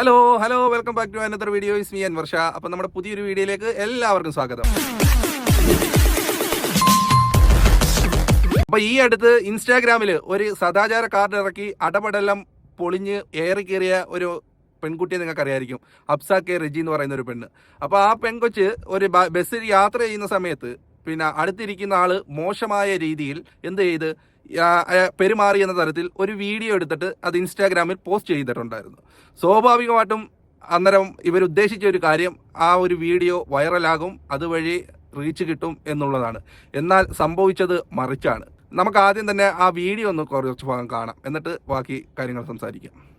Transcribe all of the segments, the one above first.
Hello hello welcome back to another video is me Varsha അപ്പൊ നമ്മുടെ പുതിയൊരു വീഡിയോയിലേക്ക് എല്ലാവർക്കും സ്വാഗതം. അപ്പൊ ഈ അടുത്ത് ഇൻസ്റ്റാഗ്രാമിൽ ഒരു സദാചാര കാർഡ് ഇറക്കി അടപടെല്ലാം പൊളിഞ്ഞ് ഏറി കയറിയ ഒരു പെൺകുട്ടിയെ നിങ്ങൾക്ക് അറിയായിരിക്കും അബ്സ കെ റെജി എന്ന് പറയുന്ന ഒരു പെണ്ണ്. അപ്പോൾ ആ പെൺകൊച്ച് ഒരു ബസ്സിൽ യാത്ര ചെയ്യുന്ന സമയത്ത് പിന്നെ അടുത്തിരിക്കുന്ന ആൾ മോശമായ രീതിയിൽ എന്ത് ചെയ്ത്? പെരുമാറി എന്ന തരത്തിൽ ഒരു വീഡിയോ എടുത്തിട്ട് അത് ഇൻസ്റ്റാഗ്രാമിൽ പോസ്റ്റ് ചെയ്തിട്ടുണ്ടായിരുന്നു. സ്വാഭാവികമായിട്ടും അന്നേരം ഇവരുദ്ദേശിച്ച ഒരു കാര്യം ആ ഒരു വീഡിയോ വൈറലാകും അതുവഴി റീച്ച് കിട്ടും എന്നുള്ളതാണ്. എന്നാൽ സംഭവിച്ചത് മറിച്ചാണ്. നമുക്ക് ആദ്യം തന്നെ ആ വീഡിയോ ഒന്ന് കുറച്ച് ഭാഗം കാണാം. എന്നിട്ട് ബാക്കി കാര്യങ്ങൾ സംസാരിക്കാം.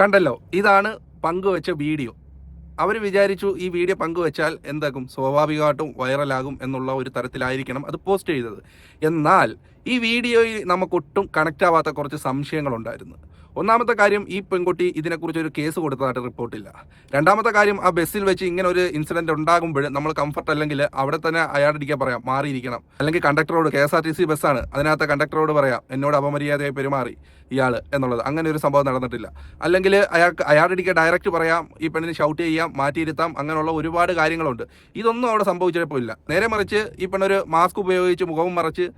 കണ്ടല്ലോ ഇതാണ് പങ്കുവെച്ച വീഡിയോ. അവർ വിചാരിച്ചു ഈ വീഡിയോ പങ്കുവെച്ചാൽ എന്താകും? സ്വാഭാവികമായിട്ടും വൈറലാകും എന്നുള്ള ഒരു തരത്തിലായിരിക്കണം അത് പോസ്റ്റ് ചെയ്തത്. എന്നാൽ ഈ വീഡിയോയിൽ നമുക്കൊട്ടും കണക്റ്റ് ആവാത്ത കുറച്ച് സംശയങ്ങളുണ്ടായിരുന്നു. ഒന്നാമത്തെ കാര്യം ഈ പെൺകുട്ടി ഇതിനെക്കുറിച്ച് ഒരു കേസ് കൊടുത്തതായിട്ട് റിപ്പോർട്ടില്ല. രണ്ടാമത്തെ കാര്യം ആ ബസ്സിൽ വെച്ച് ഇങ്ങനെ ഒരു ഇൻസിഡന്റ് ഉണ്ടാകുമ്പോൾ നമ്മൾ കംഫർട്ട് അല്ലെങ്കിൽ അവിടെ തന്നെ അയാളിരിക്കാൻ പറയാം മാറിയിരിക്കണം. അല്ലെങ്കിൽ കണ്ടക്ടറോട് K S R T C ബസ്സാണ് അതിനകത്ത് കണ്ടക്ടറോട് പറയാം എന്നോട് അപമര്യാദയായി പെരുമാറി ഇയാൾ എന്നുള്ളത്. അങ്ങനെ ഒരു സംഭവം നടന്നിട്ടില്ല. അല്ലെങ്കിൽ അയാൾക്ക് അയാളുടെ ഡയറക്റ്റ് പറയാം ഈ പെണ്ണിന് ഷൗട്ട് ചെയ്യാം മാറ്റിയിരുത്താം അങ്ങനെയുള്ള ഒരുപാട് കാര്യങ്ങളുണ്ട്. ഇതൊന്നും അവിടെ സംഭവിച്ചപ്പോൾ ഇല്ല നേരെ മറിച്ച് ഈ പെണ്ണൊരു മാസ്ക് ഉപയോഗിച്ച് മുഖവും മറച്ച്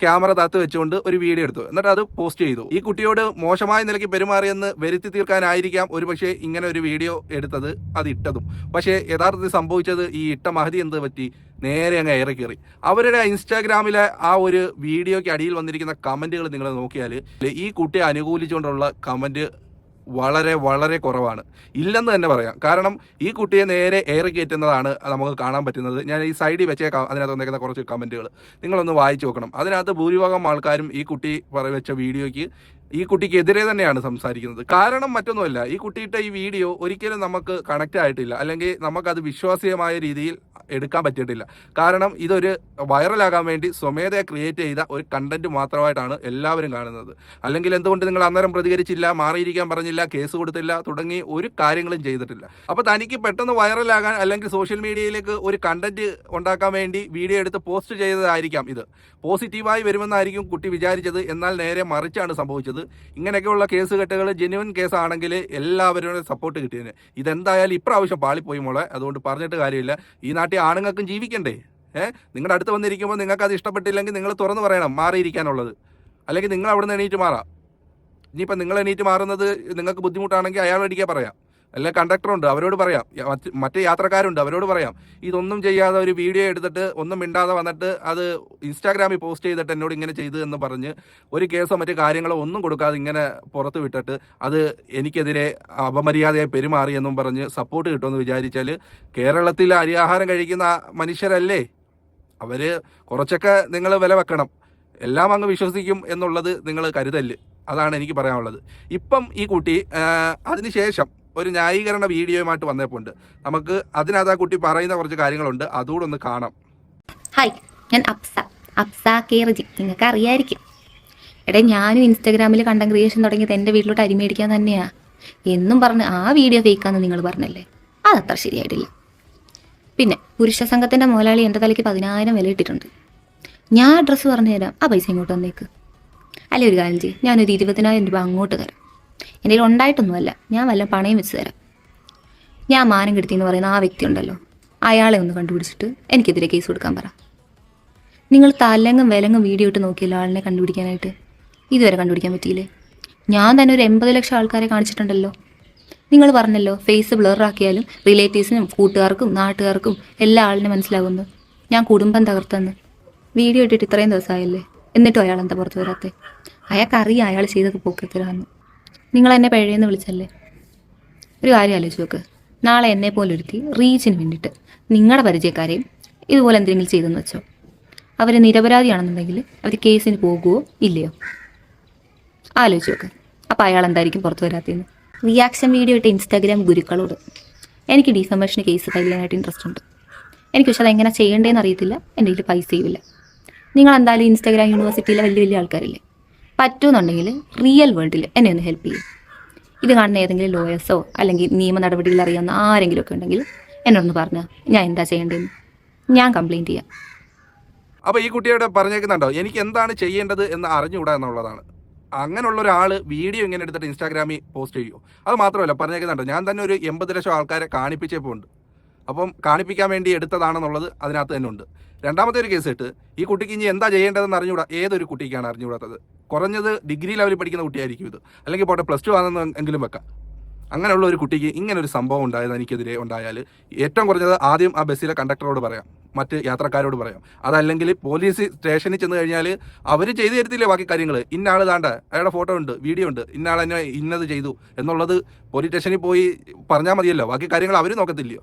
ക്യാമറ താത്ത് വെച്ചുകൊണ്ട് ഒരു വീഡിയോ എടുത്തു. എന്നിട്ട് അത് പോസ്റ്റ് ചെയ്തു. ഈ കുട്ടിയോട് മോശമായ നിലയ്ക്ക് പെരുമാറിയെന്ന് വരുത്തി തീർക്കാനായിരിക്കാം ഒരുപക്ഷെ ഇങ്ങനെ ഒരു വീഡിയോ എടുത്തത് അത് ഇട്ടതും. പക്ഷേ യഥാർത്ഥത്തിൽ സംഭവിച്ചത് ഈ ഇട്ട മഹതി എന്ത് പറ്റി? നേരെ അങ്ങ് ഏറെ അവരുടെ ഇൻസ്റ്റാഗ്രാമിലെ ആ ഒരു വീഡിയോയ്ക്ക് അടിയിൽ വന്നിരിക്കുന്ന കമന്റുകൾ നിങ്ങൾ നോക്കിയാൽ ഈ കുട്ടിയെ അനുകൂലിച്ചുകൊണ്ടുള്ള കമന്റ് വളരെ വളരെ കുറവാണ്. ഇല്ലെന്ന് തന്നെ പറയാം. കാരണം ഈ കുട്ടിയെ നേരെ എയറി കയറ്റുന്നതാണ് നമുക്ക് കാണാൻ പറ്റുന്നത്. ഞാൻ ഈ സൈഡിൽ വെച്ചേക്കാം അതിനകത്ത് വന്നേക്കുന്ന കുറച്ച് കമന്റുകൾ. നിങ്ങളൊന്ന് വായിച്ചു നോക്കണം. അതിനകത്ത് ഭൂരിഭാഗം ആൾക്കാരും ഈ കുട്ടി വെച്ച വീഡിയോയ്ക്ക് ഈ കുട്ടിക്ക് എതിരെ തന്നെയാണ് സംസാരിക്കുന്നത്. കാരണം മറ്റൊന്നുമല്ല. ഈ കുട്ടിയുടെ ഈ വീഡിയോ ഒരിക്കലും നമുക്ക് കണക്റ്റ് ആയിട്ടില്ല. അല്ലെങ്കിൽ നമുക്കത് വിശ്വാസീയമായ രീതിയിൽ എടുക്കാൻ പറ്റിയിട്ടില്ല. കാരണം ഇതൊരു വൈറലാകാൻ വേണ്ടി സ്വമേധയ ക്രിയേറ്റ് ചെയ്ത ഒരു കണ്ടന്റ് മാത്രമായിട്ടാണ് എല്ലാവരും കാണുന്നത്. അല്ലെങ്കിൽ എന്തുകൊണ്ട് നിങ്ങൾ അന്നേരം പ്രതികരിച്ചില്ല മാറിയിരിക്കാൻ പറഞ്ഞില്ല കേസ് കൊടുത്തില്ല തുടങ്ങി ഒരു കാര്യങ്ങളും ചെയ്തിട്ടില്ല. അപ്പോൾ തനിക്ക് പെട്ടെന്ന് വൈറലാകാൻ അല്ലെങ്കിൽ സോഷ്യൽ മീഡിയയിലേക്ക് ഒരു കണ്ടന്റ് ഉണ്ടാക്കാൻ വേണ്ടി വീഡിയോ എടുത്ത് പോസ്റ്റ് ചെയ്തതായിരിക്കാം ഇത്. പോസിറ്റീവായി വരുമെന്നായിരിക്കും കുട്ടി വിചാരിച്ചത്. എന്നാൽ നേരെ മറിച്ചാണ് സംഭവിച്ചത്. ഇങ്ങനെയൊക്കെയുള്ള കേസ് കെട്ടുകൾ ജെന്യുവൻ കേസാണെങ്കിൽ എല്ലാവരും സപ്പോർട്ട് കിട്ടിയതിന് ഇതെന്തായാലും ഇപ്രാവശ്യം പാളിപ്പോയി മോളെ. അതുകൊണ്ട് പറഞ്ഞിട്ട് കാര്യമില്ല. ഈ നാട്ടിൽ ആണുങ്ങൾക്കും ജീവിക്കണ്ടേ? ഏഹ് നിങ്ങളുടെ അടുത്ത് വന്നിരിക്കുമ്പോൾ നിങ്ങൾക്ക് അത് ഇഷ്ടപ്പെട്ടില്ലെങ്കിൽ നിങ്ങൾ തുറന്നു പറയണം മാറിയിരിക്കാനുള്ളത്. അല്ലെങ്കിൽ നിങ്ങൾ അവിടെ നിന്ന് എണീറ്റ് മാറാം. ഇനിയിപ്പോൾ നിങ്ങൾ എണീറ്റ് മാറുന്നത് നിങ്ങൾക്ക് ബുദ്ധിമുട്ടാണെങ്കിൽ അയാൾ അയാളടിക്കാൻ പറയാം. അല്ലെ കണ്ടക്ടറുണ്ട് അവരോട് പറയാം. മറ്റു യാത്രക്കാരുണ്ട് അവരോട് പറയാം. ഇതൊന്നും ചെയ്യാതെ ഒരു വീഡിയോ എടുത്തിട്ട് ഒന്നും മിണ്ടാതെ വന്നിട്ട് അത് ഇൻസ്റ്റാഗ്രാമിൽ പോസ്റ്റ് ചെയ്തിട്ട് എന്നോട് ഇങ്ങനെ ചെയ്തു എന്ന് പറഞ്ഞ് ഒരു കേസോ മറ്റു കാര്യങ്ങളോ ഒന്നും കൊടുക്കാതെ ഇങ്ങനെ പുറത്ത് വിട്ടിട്ട് അത് എനിക്കെതിരെ അപമര്യാദയായി പെരുമാറി എന്നും പറഞ്ഞ് സപ്പോർട്ട് കിട്ടുമെന്ന് വിചാരിച്ചാൽ കേരളത്തിൽ അരിയാഹാരം കഴിക്കുന്ന മനുഷ്യരല്ലേ? അവർ കുറച്ചൊക്കെ നിങ്ങൾ വില വെക്കണം. എല്ലാം അങ്ങ് വിശ്വസിക്കും എന്നുള്ളത് നിങ്ങൾ കരുതല്ല് അതാണ് എനിക്ക് പറയാനുള്ളത്. ഇപ്പം ഈ കുട്ടി അതിനുശേഷം ഒരു ന്യായീകരണ വീഡിയോയുമായിട്ട് വന്നേപ്പുണ്ട്. നമുക്ക് അതിനകത്ത് ആ കുട്ടി പറയുന്ന കുറച്ച് കാര്യങ്ങളുണ്ട്. അതുകൂടെ ഒന്ന് കാണാം. ഹായ് ഞാൻ അപ്സ. അപ്സ കേറജി നിങ്ങൾക്ക് അറിയായിരിക്കും. എടേ ഞാനും ഇൻസ്റ്റാഗ്രാമിൽ കണ്ടന്റ് ക്രിയേഷൻ തുടങ്ങിയത് എന്റെ വീട്ടിലോട്ട് അരിമേടിക്കാൻ തന്നെയാ. എന്നും പറഞ്ഞ് ആ വീഡിയോ ഫേക്കാന്ന് നിങ്ങൾ പറഞ്ഞല്ലേ? അതത്ര ശരിയായിട്ടില്ല. പിന്നെ പുരുഷ സംഘത്തിന്റെ മുതലാളി എന്റെ തലയ്ക്ക് പതിനായിരം വില ഇട്ടിട്ടുണ്ട്. ഞാൻ അഡ്രസ്സ് പറഞ്ഞു തരാം ആ പൈസ ഇങ്ങോട്ട് വന്നേക്ക് അല്ലെ ഒരു കാര്യം ചെയ്യും. ഞാനൊരു ഇരുപതിനായിരം രൂപ അങ്ങോട്ട് തരാം. എന്റെ കയ്യിൽ ഉണ്ടായിട്ടൊന്നുമല്ല. ഞാൻ വല്ല പണയം വെച്ച് തരാം. ഞാൻ മാനം കെടുത്തി എന്ന് പറയുന്ന ആ വ്യക്തി ഉണ്ടല്ലോ. അയാളെ ഒന്ന് കണ്ടുപിടിച്ചിട്ട് എനിക്കെതിരെ കേസ് കൊടുക്കാൻ പറ. നിങ്ങൾ തലങ്ങും വിലങ്ങും വീഡിയോ ഇട്ട് നോക്കിയല്ലോ ആളിനെ കണ്ടുപിടിക്കാനായിട്ട്? ഇതുവരെ കണ്ടുപിടിക്കാൻ പറ്റിയില്ലേ? ഞാൻ തന്നെ ഒരു എൺപത് ലക്ഷം ആൾക്കാരെ കാണിച്ചിട്ടുണ്ടല്ലോ. നിങ്ങൾ പറഞ്ഞല്ലോ ഫേസ് ബ്ലറാക്കിയാലും റിലേറ്റീവ്സിനും കൂട്ടുകാർക്കും നാട്ടുകാർക്കും എല്ലാ ആളിനെ മനസ്സിലാകുന്നു. ഞാൻ കുടുംബം തകർത്തെന്ന്. വീഡിയോ ഇട്ടിട്ട് ഇത്രയും ദിവസമായല്ലേ? എന്നിട്ടും അയാൾ എന്താ പുറത്ത് വരാത്തേ? അയാൾക്കറിയാം അയാൾ ചെയ്തത് പോക്കത്തിലാന്ന് നിങ്ങൾ എന്നെ പഴയെന്ന് വിളിച്ചല്ലേ? ഒരു കാര്യം ആലോചിച്ച് നോക്ക്. നാളെ എന്നെ പോലെ ഒരുത്തി റീച്ചിന് വേണ്ടിയിട്ട് നിങ്ങളുടെ പരിചയക്കാരെയും ഇതുപോലെ എന്തെങ്കിലും ചെയ്തെന്ന് വെച്ചോ. അവർ നിരപരാധിയാണെന്നുണ്ടെങ്കിൽ അവർ കേസിന് പോകുമോ ഇല്ലയോ? ആലോചിച്ച് നോക്ക്. അപ്പോൾ അയാൾ എന്തായിരിക്കും പുറത്തു വരാത്തതെന്ന്? റിയാക്ഷൻ വീഡിയോ ഇട്ട് ഇൻസ്റ്റാഗ്രാം ഗുരുക്കളോട്. എനിക്ക് ഡിഫമേഷന് കേസ് ഫയൽ ചെയ്യാനായിട്ട് ഇൻട്രസ്റ്റ് ഉണ്ട്. എനിക്ക് പക്ഷെ അതെങ്ങനെ ചെയ്യേണ്ടതെന്ന് അറിയത്തില്ല. എന്റെ കയ്യിൽ പൈസയുമില്ല നിങ്ങളെന്തായാലും ഇൻസ്റ്റാഗ്രാം യൂണിവേഴ്സിറ്റിയിലെ വലിയ വലിയ ആൾക്കാരില്ലേ? പറ്റുമെന്നുണ്ടെങ്കിൽ റിയൽ വേൾഡിൽ എന്നെ ഒന്ന് ഹെൽപ്പ് ചെയ്യും. ഇത് കാണുന്ന ഏതെങ്കിലും ലോയേഴ്സോ അല്ലെങ്കിൽ നിയമ നടപടികൾ അറിയാവുന്ന ആരെങ്കിലും ഒക്കെ ഉണ്ടെങ്കിൽ എന്നൊന്ന് പറഞ്ഞു ഞാൻ എന്താ ചെയ്യേണ്ടതെന്ന്. ഞാൻ കംപ്ലയിന്റ് ചെയ്യാം. അപ്പോൾ ഈ കുട്ടിയോട് പറഞ്ഞേക്കുന്നുണ്ടോ? എനിക്ക് എന്താണ് ചെയ്യേണ്ടത് എന്ന് അറിഞ്ഞുകൂടാ എന്നുള്ളതാണ്. അങ്ങനെയുള്ള ഒരാൾ വീഡിയോ ഇങ്ങനെ എടുത്തിട്ട് ഇൻസ്റ്റാഗ്രാമിൽ പോസ്റ്റ് ചെയ്യുമോ അത് മാത്രമല്ല പറഞ്ഞേക്കുന്നുണ്ടോ? ഞാൻ തന്നെ ഒരു എൺപത് ലക്ഷം ആൾക്കാരെ കാണിപ്പിച്ചപ്പോൾ ഉണ്ട് അപ്പം കാണിപ്പിക്കാൻ വേണ്ടി എടുത്തതാണെന്നുള്ളത് അതിനകത്ത് തന്നെ ഉണ്ട്. രണ്ടാമത്തെ ഒരു കേസ് ഇട്ട് ഈ കുട്ടിക്ക് ഇനി എന്താ ചെയ്യേണ്ടതെന്ന് അറിഞ്ഞുകൂടാ? ഏതൊരു കുട്ടിക്കാണ് അറിഞ്ഞുകൂടാത്തത്? കുറഞ്ഞത് ഡിഗ്രി ലെവലിൽ പഠിക്കുന്ന കുട്ടിയായിരിക്കും ഇത്. അല്ലെങ്കിൽ പോട്ടെ പ്ലസ് ടു ആണെന്ന് എങ്കിലും വെക്കാം. അങ്ങനെയുള്ള ഒരു കുട്ടിക്ക് ഇങ്ങനെ ഒരു സംഭവം ഉണ്ടായത് എനിക്കെതിരെ ഉണ്ടായാൽ ഏറ്റവും കുറഞ്ഞത് ആദ്യം ആ ബസ്സിലെ കണ്ടക്ടറോട് പറയാം. മറ്റ് യാത്രക്കാരോട് പറയാം. അതല്ലെങ്കിൽ പോലീസ് സ്റ്റേഷനിൽ ചെന്ന് കഴിഞ്ഞാൽ അവർ ചെയ്തു തരത്തില്ലേ ബാക്കി കാര്യങ്ങൾ? ഇന്ന ആൾ താണ്ട അയാളുടെ ഫോട്ടോ ഉണ്ട് വീഡിയോ ഉണ്ട് ഇന്ന എന്നെ ഇന്നത് ചെയ്തു എന്നുള്ളത് പോലീസ് സ്റ്റേഷനിൽ പോയി പറഞ്ഞാൽ മതിയല്ലോ. ബാക്കി കാര്യങ്ങൾ അവർ നോക്കത്തില്ലയോ?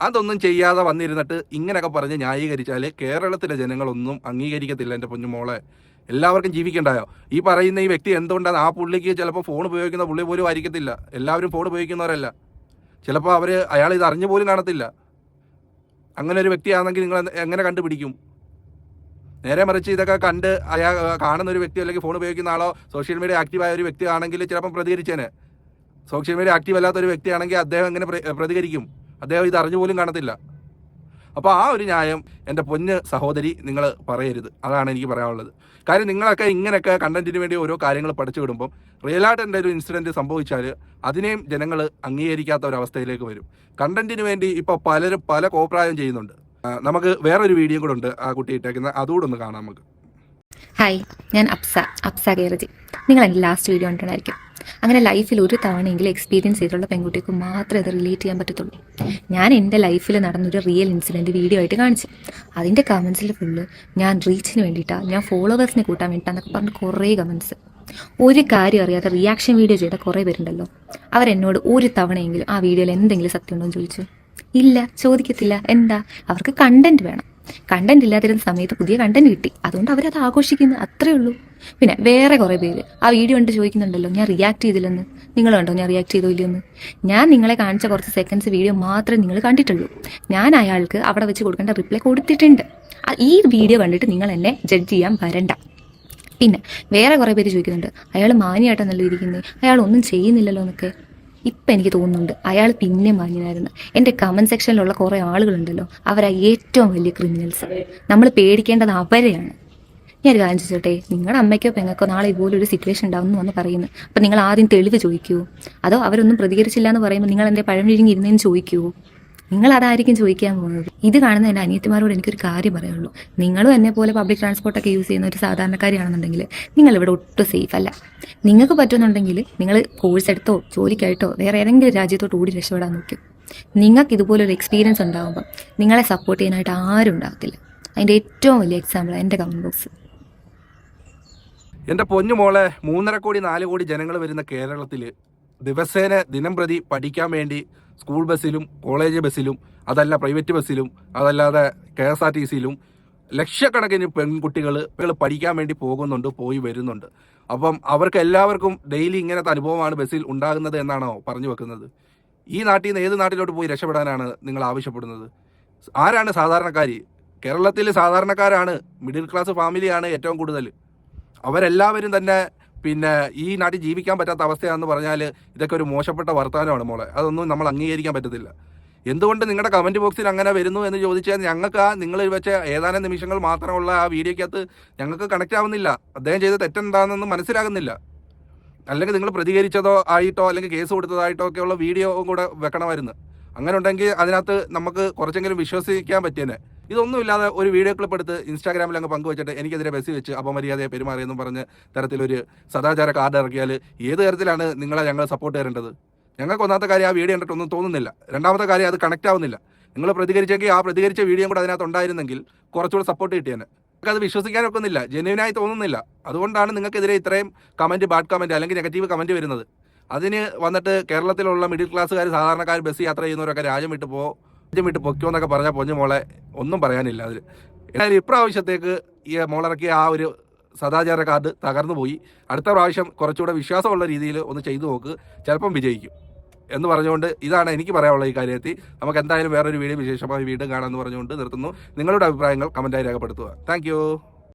അതൊന്നും ചെയ്യാതെ വന്നിരുന്നിട്ട് ഇങ്ങനെയൊക്കെ പറഞ്ഞ് ന്യായീകരിച്ചാൽ കേരളത്തിലെ ജനങ്ങളൊന്നും അംഗീകരിക്കത്തില്ല എന്റെ കുഞ്ഞുമോളെ എല്ലാവർക്കും ജീവിക്കണ്ടായോ? ഈ പറയുന്ന ഈ വ്യക്തി എന്തുകൊണ്ടാണ് ആ പുള്ളിക്ക് ചിലപ്പോൾ ഫോൺ ഉപയോഗിക്കുന്ന പുള്ളി പോലും ആയിരിക്കത്തില്ല. എല്ലാവരും ഫോൺ ഉപയോഗിക്കുന്നവരല്ല. ചിലപ്പോൾ അവർ അയാൾ ഇത് അറിഞ്ഞു പോലും കാണത്തില്ല. അങ്ങനെ ഒരു വ്യക്തിയാണെങ്കിൽ നിങ്ങൾ എങ്ങനെ കണ്ടുപിടിക്കും? നേരെ മറിച്ച് ഇതൊക്കെ കണ്ട് അയാൾ കാണുന്ന ഒരു വ്യക്തി അല്ലെങ്കിൽ ഫോൺ ഉപയോഗിക്കുന്ന ആളോ സോഷ്യൽ മീഡിയ ആക്റ്റീവായ ഒരു വ്യക്തിയാണെങ്കിൽ ചിലപ്പം പ്രതികരിച്ചേനെ. സോഷ്യൽ മീഡിയ ആക്റ്റീവ് അല്ലാത്ത ഒരു വ്യക്തിയാണെങ്കിൽ അദ്ദേഹം എങ്ങനെ പ്രതികരിക്കും? അദ്ദേഹം ഇത് അറിഞ്ഞു പോലും കാണത്തില്ല. അപ്പോൾ ആ ഒരു ന്യായം എന്റെ പൊന്ന് സഹോദരി നിങ്ങൾ പറയരുത്. അതാണ് എനിക്ക് പറയാനുള്ളത്. കാര്യം നിങ്ങളൊക്കെ ഇങ്ങനെയൊക്കെ കണ്ടന്റിന് വേണ്ടി ഓരോ കാര്യങ്ങൾ പഠിച്ചു വിടുമ്പം റിയലായിട്ട് എന്റെ ഒരു ഇൻസിഡന്റ് സംഭവിച്ചാൽ അതിനെയും ജനങ്ങൾ അംഗീകരിക്കാത്ത ഒരു അവസ്ഥയിലേക്ക് വരും. കണ്ടന്റിന് വേണ്ടി ഇപ്പോൾ പലരും പല കോപ്രായം ചെയ്യുന്നുണ്ട്. നമുക്ക് വേറൊരു വീഡിയോ കൂടെ ഉണ്ട് ആ കുട്ടി ഇട്ടേക്കുന്ന അതുകൂടെ ഒന്ന് കാണാം നമുക്ക്. ഹായ് ഞാൻ അപ്സ അപ്സ കേരജി നിങ്ങൾ എന്റെ ലാസ്റ്റ് വീഡിയോ കണ്ടിട്ടുണ്ടായിരിക്കും. അങ്ങനെ ലൈഫിൽ ഒരു തവണയെങ്കിലും എക്സ്പീരിയൻസ് ചെയ്തിട്ടുള്ള പെൺകുട്ടിക്ക് മാത്രമേ അത് റിലേറ്റ് ചെയ്യാൻ പറ്റത്തുള്ളൂ. ഞാൻ എന്റെ ലൈഫിൽ നടന്നൊരു റിയൽ ഇൻസിഡന്റ് വീഡിയോ ആയിട്ട് കാണിച്ചു. അതിന്റെ കമൻസിൽ ഫുള്ള് ഞാൻ റീച്ചിന് വേണ്ടിയിട്ടാണ് ഞാൻ ഫോളോവേഴ്സിനെ കൂട്ടാൻ വേണ്ടിയിട്ടാന്നൊക്കെ പറഞ്ഞ് കുറേ കമൻസ് ഒരു കാര്യം അറിയാതെ റിയാക്ഷൻ വീഡിയോ ചെയ്ത കുറേ പേരുണ്ടല്ലോ. അവരെന്നോട് ഒരു തവണയെങ്കിലും ആ വീഡിയോയിൽ എന്തെങ്കിലും സത്യം ഉണ്ടോ എന്ന് ചോദിച്ചു. ഇല്ല ചോദിക്കത്തില്ല. എന്താ? അവർക്ക് കണ്ടന്റ് വേണം. കണ്ടന്റ് ഇല്ലാതിരുന്ന സമയത്ത് പുതിയ കണ്ടന്റ് കിട്ടി. അതുകൊണ്ട് അവരത് ആഘോഷിക്കുന്നു. അത്രേ ഉള്ളൂ. പിന്നെ വേറെ കുറേ പേര്. ആ വീഡിയോ കണ്ട് ചോദിക്കുന്നുണ്ടല്ലോ ഞാൻ റിയാക്ട് ചെയ്തില്ലെന്ന്? നിങ്ങൾ കണ്ടോ ഞാൻ റിയാക്ട് ചെയ്തോ ഇല്ലെന്ന് ഞാൻ നിങ്ങളെ കാണിച്ച കുറച്ച് സെക്കൻഡ്സ് വീഡിയോ മാത്രമേ നിങ്ങൾ കണ്ടിട്ടുള്ളൂ. ഞാൻ അയാൾക്ക് അവിടെ വെച്ച് കൊടുക്കേണ്ട റിപ്ലൈ കൊടുത്തിട്ടുണ്ട്. ഈ വീഡിയോ കണ്ടിട്ട് നിങ്ങൾ എന്നെ ജഡ്ജ് ചെയ്യാൻ വരണ്ട. പിന്നെ വേറെ കുറേ പേര് ചോദിക്കുന്നുണ്ട് അയാൾ മാനിയായിട്ടാണല്ലോ ഇരിക്കുന്നത് അയാൾ ഒന്നും ചെയ്യുന്നില്ലല്ലോ എന്നൊക്കെ ഇപ്പം എനിക്ക് തോന്നുന്നുണ്ട് അയാൾ പിന്നെ മാന്യനായിരുന്നു എന്റെ കമന്റ് സെക്ഷനിലുള്ള കുറേ ആളുകളുണ്ടല്ലോ അവരാ ഏറ്റവും വലിയ ക്രിമിനൽസ് നമ്മൾ പേടിക്കേണ്ടത് അവരെയാണ്. ഞാൻ ഒരു കാര്യം ചോദിച്ചോട്ടെ നിങ്ങളുടെ അമ്മയ്ക്കോ പെങ്ങൾക്കോ നാളെ ഇതുപോലെ ഒരു സിറ്റുവേഷൻ ഉണ്ടാവുന്നു എന്ന് പറയുന്നു. അപ്പം നിങ്ങൾ ആദ്യം തെളിവ് ചോദിക്കുമോ അതോ അവരൊന്നും പ്രതികരിച്ചില്ല എന്ന് പറയുമ്പോൾ നിങ്ങൾ എന്റെ പഴം വിഴുങ്ങി ഇരുന്നേന്ന് ചോദിക്കുമോ നിങ്ങൾ അതായിരിക്കും ചോദിക്കാൻ പോകുന്നത് ഇത് കാണുന്ന എന്റെ അനിയത്തിമാരോട് എനിക്കൊരു കാര്യം പറയുള്ളൂ. നിങ്ങളും എന്നെ പോലെ പബ്ലിക് ട്രാൻസ്പോർട്ടൊക്കെ യൂസ് ചെയ്യുന്ന ഒരു സാധാരണക്കാരിയാണെന്നുണ്ടെങ്കിൽ നിങ്ങൾ ഇവിടെ ഒട്ടും സേഫ് അല്ല. നിങ്ങൾക്ക് പറ്റുന്നുണ്ടെങ്കിൽ നിങ്ങൾ കോഴ്സ് എടുത്തോ ജോലിക്കായിട്ടോ വേറെ ഏതെങ്കിലും രാജ്യത്തോട്ട് ഓടി രക്ഷപ്പെടാൻ നോക്കും. നിങ്ങൾക്ക് ഇതുപോലൊരു എക്സ്പീരിയൻസ് ഉണ്ടാകുമ്പം നിങ്ങളെ സപ്പോർട്ട് ചെയ്യാനായിട്ട് ആരും ഉണ്ടാകത്തില്ല അതിന്റെ ഏറ്റവും വലിയ എക്സാമ്പിൾ എന്റെ കമന്റ് ബോക്സ് എന്റെ പൊന്നു മോളെ മൂന്നര കോടി നാല് കോടി ജനങ്ങൾ വരുന്ന കേരളത്തിൽ ദിവസേന ദിനം പ്രതി പഠിക്കാൻ വേണ്ടി സ്കൂൾ ബസ്സിലും കോളേജ് ബസ്സിലും അതല്ല പ്രൈവറ്റ് ബസ്സിലും അതല്ലാതെ കെ എസ് ആർ ടി സിയിലും ലക്ഷക്കണക്കിന് പെൺകുട്ടികൾ പഠിക്കാൻ വേണ്ടി പോകുന്നുണ്ട് പോയി വരുന്നുണ്ട്. അപ്പം അവർക്ക് എല്ലാവർക്കും ഡെയിലി ഇങ്ങനത്തെ അനുഭവമാണ് ബസ്സിൽ ഉണ്ടാകുന്നത് എന്നാണോ പറഞ്ഞു വെക്കുന്നത്? ഈ നാട്ടിൽ നിന്ന് ഏത് നാട്ടിലോട്ട് പോയി രക്ഷപ്പെടാനാണ് നിങ്ങൾ ആവശ്യപ്പെടുന്നത്? ആരാണ് സാധാരണക്കാരി? കേരളത്തിൽ സാധാരണക്കാരാണ് മിഡിൽ ക്ലാസ് ഫാമിലിയാണ് ഏറ്റവും കൂടുതൽ. അവരെല്ലാവരും തന്നെ പിന്നെ ഈ നാട്ടിൽ ജീവിക്കാൻ പറ്റാത്ത അവസ്ഥയാണെന്ന് പറഞ്ഞാൽ ഇതൊക്കെ ഒരു മോശപ്പെട്ട വർത്തമാനമാണ് മോളെ. അതൊന്നും നമ്മൾ അംഗീകരിക്കാൻ പറ്റത്തില്ല. എന്തുകൊണ്ട് നിങ്ങളുടെ കമന്റ് ബോക്സിൽ അങ്ങനെ വരുന്നു എന്ന് ചോദിച്ചാൽ ഞങ്ങൾക്ക് ആ നിങ്ങൾ വെച്ച ഏതാനും നിമിഷങ്ങൾ മാത്രമുള്ള ആ വീഡിയോക്കകത്ത് ഞങ്ങൾക്ക് കണക്റ്റ് ആവുന്നില്ല. അദ്ദേഹം ചെയ്ത തെറ്റെന്താണെന്ന് മനസ്സിലാകുന്നില്ല. അല്ലെങ്കിൽ നിങ്ങൾ പ്രതികരിച്ചതോ ആയിട്ടോ അല്ലെങ്കിൽ കേസ് കൊടുത്തതായിട്ടോ ഒക്കെയുള്ള വീഡിയോ കൂടെ വെക്കണമായിരുന്നു. അങ്ങനെ ഉണ്ടെങ്കിൽ അതിനകത്ത് നമുക്ക് കുറച്ചെങ്കിലും വിശ്വസിക്കാൻ പറ്റിയേനെ. ഇതൊന്നുമില്ലാതെ ഒരു വീഡിയോ ക്ലിപ്പ് എടുത്ത് ഇൻസ്റ്റാഗ്രാമിൽ അങ്ങ് പങ്കുവച്ചിട്ട് എനിക്കെതിരെ ബസ് വെച്ച് അപമര്യാദയെ പെരുമാറിയെന്നും പറഞ്ഞ് തരത്തിലൊരു സദാചാര കാർഡ് ഇറക്കിയാൽ ഏത് തരത്തിലാണ് നിങ്ങളെ ഞങ്ങൾ സപ്പോർട്ട് തരേണ്ടത് ഞങ്ങൾക്ക് ഒന്നാമത്തെ കാര്യം ആ വീഡിയോ കണ്ടിട്ടൊന്നും തോന്നുന്നില്ല. രണ്ടാമത്തെ കാര്യം അത് കണക്റ്റ് ആവുന്നില്ല. നിങ്ങൾ പ്രതികരിച്ചെങ്കിൽ ആ പ്രതികരിച്ച വീഡിയോ കൂടെ അതിനകത്ത് ഉണ്ടായിരുന്നെങ്കിൽ കുറച്ചുകൂടെ സപ്പോർട്ട് കിട്ടിയേനെ. അത് വിശ്വസിക്കാൻ ഒക്കുന്നില്ല. ജെന്യൂനായി തോന്നുന്നില്ല. അതുകൊണ്ടാണ് നിങ്ങൾക്കെതിരെ ഇത്രയും കമന്റ് ബാഡ് കമന്റ് അല്ലെങ്കിൽ നെഗറ്റീവ് കമന്റ് വരുന്നത്. അതിന് വന്നിട്ട് കേരളത്തിലുള്ള മിഡിൽ ക്ലാസ്സുകാർ സാധാരണക്കാർ ബസ് യാത്ര ചെയ്യുന്നവരൊക്കെ രാജ്യം വിട്ടു പോ രാജ്യം വിട്ട് പൊക്കോ എന്നൊക്കെ പറഞ്ഞാൽ പൊഞ്ഞു മോളെ ഒന്നും പറയാനില്ല അതിൽ എന്നാൽ ഇപ്രാവശ്യത്തേക്ക് ഈ മോളിറക്കിയ ആ ഒരു സദാചാര കാർഡ് തകർന്നു പോയി. അടുത്ത പ്രാവശ്യം കുറച്ചുകൂടെ വിശ്വാസമുള്ള രീതിയിൽ ഒന്ന് ചെയ്തു നോക്ക്. ചിലപ്പം വിജയിക്കും എന്ന് പറഞ്ഞുകൊണ്ട് ഇതാണ് എനിക്ക് പറയാനുള്ള ഈ കാര്യത്തിൽ. നമുക്ക് എന്തായാലും വേറൊരു വീഡിയോ വിശേഷമായി വീണ്ടും കാണാമെന്ന് പറഞ്ഞുകൊണ്ട് നിർത്തുന്നു. നിങ്ങളുടെ അഭിപ്രായങ്ങൾ കമന്റായി രേഖപ്പെടുത്തുക. താങ്ക്